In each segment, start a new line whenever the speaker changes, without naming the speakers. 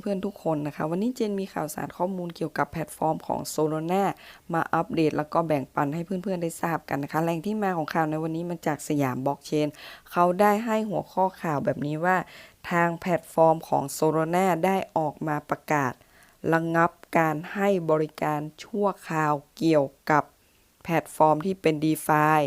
เพื่อนๆทุกคนนะคะ วันนี้เจนมีข่าวสารข้อมูลเกี่ยวกับแพลตฟอร์มของ s o l a n a มาอัปเดตแล้วก็แบ่งปันให้เพื่อนๆได้ทราบกันนะคะ แหล่งที่มาของข่าวในวันนี้มาจากสยามบล็อกเชนเขาได้ให้หัวข้อข่าวแบบนี้ว่า ทางแพลตฟอร์มของ s o l a n a ได้ออกมาประกาศ ระงับการให้บริการชั่วคราวเกี่ยวกับ แพลตฟอร์มที่เป็น d e f i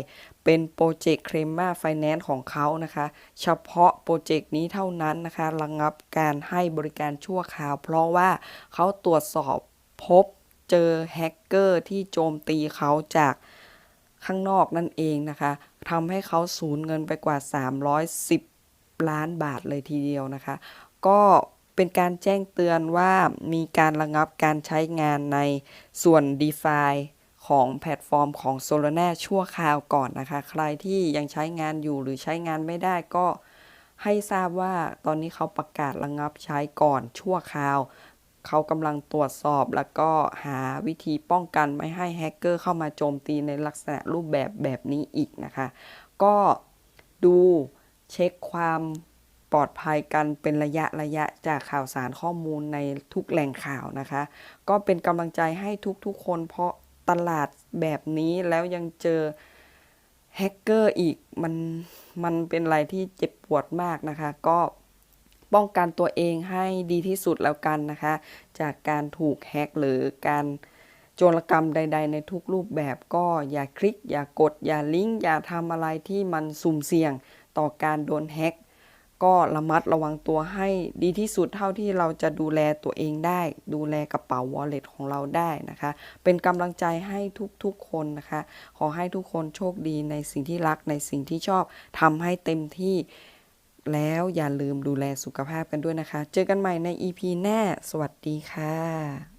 เป็นโปรเจกต์เครมาไฟแนนซ์ของเขานะคะ เฉพาะโปรเจกต์นี้เท่านั้นนะคะระงับการให้บริการชั่วคราว เพราะว่าเขาตรวจสอบพบเจอแฮกเกอร์ที่โจมตีเขาจากข้างนอกนั่นเองนะคะทำให้เขาสูญเงินไปกว่า 310 ล้านบาทเลยทีเดียวนะคะ ก็เป็นการแจ้งเตือนว่ามีการระงับการใช้งานในส่วน d e f i ของแพลตฟอร์มของ s o l a n a ชั่วคราวก่อนนะคะ ใครที่ยังใช้งานอยู่หรือใช้งานไม่ได้ก็ให้ทราบว่าตอนนี้เขาประกาศระงับใช้ก่อนชั่วคราว เขากำลังตรวจสอบแล้วก็หาวิธีป้องกันไม่ให้แฮกเกอร์เข้ามาโจมตีในลักษณะรูปแบบแบบนี้อีกนะคะ ก็ดูเช็คความปลอดภัยกันเป็นระยะระยะจากข่าวสารข้อมูลในทุกแหล่งข่าวนะคะ ก็เป็นกำลังใจให้ทุกๆคนเพราะ ตลาดแบบนี้แล้วยังเจอแฮกเกอร์อีกมันมันเป็นอะไรที่เจ็บปวดมากนะคะ ก็ป้องกันตัวเองให้ดีที่สุดแล้วกันนะคะ จากการถูกแฮกหรือการโจรกรรมใด ๆ ในทุกรูปแบบก็อย่าคลิก อย่ากด อย่าลิงก์อย่าทำอะไรที่มันสุ่มเสี่ยงต่อการโดนแฮก ก็ระมัดระวังตัวให้ดีที่สุดเท่าที่เราจะดูแลตัวเองได้ ดูแลกระเป๋า wallet ของเราได้นะคะ เป็นกำลังใจให้ทุกๆคนนะคะ ขอให้ทุกคนโชคดีในสิ่งที่รักในสิ่งที่ชอบทำให้เต็มที่แล้วอย่าลืมดูแลสุขภาพกันด้วยนะคะ เจอกันใหม่ใน EP หน้า สวัสดีค่ะ